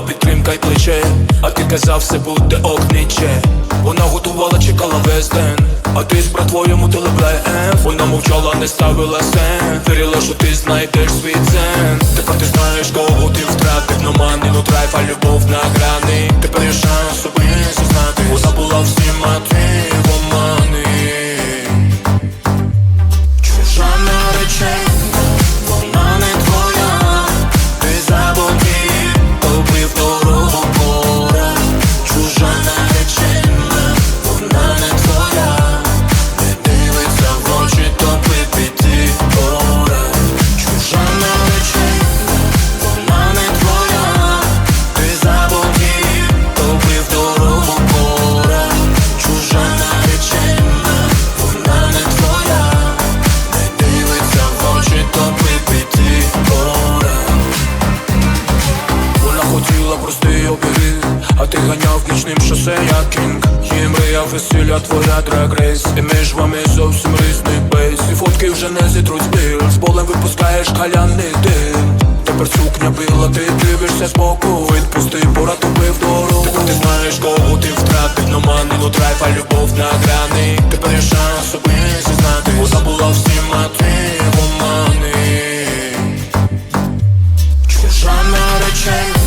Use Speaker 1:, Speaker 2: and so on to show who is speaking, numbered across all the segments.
Speaker 1: була підтримка й плече, а ти казав, все буде огніче Вона готувала, чекала весь день, а ти з братвою мутили БМ Вона мовчала, не ставила сен Вірила, що ти знайдеш свій цен. Тепер ти знаєш, кого ти втратив. Но мани, ну драйв, а любов на грани Тепер є шанс собі зізнати Вона була всім, а ти в омани Чужа наречена, ганяв нічним шосе, як кінг. Її мрія весілля, твоя драг-рейс І між вами зовсім різний бейс. І фотки вже не зітруть збір З болем випускаєш каляний дим. Тепер сукня била, ти дивишся збоку Відпусти, пора тобі в дорогу. Тепер ти знаєш, кого ти втратив. Но мани, ну драйв, а любов на грани Тепер є шанс собі зізнати. Вона була всім, а ти в омани Чужа наречена,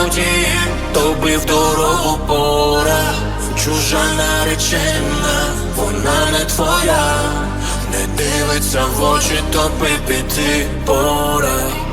Speaker 1: забуді, тобі в дорогу пора. Чужа наречена, вона не твоя, не дивиться в очі, тобі піти пора.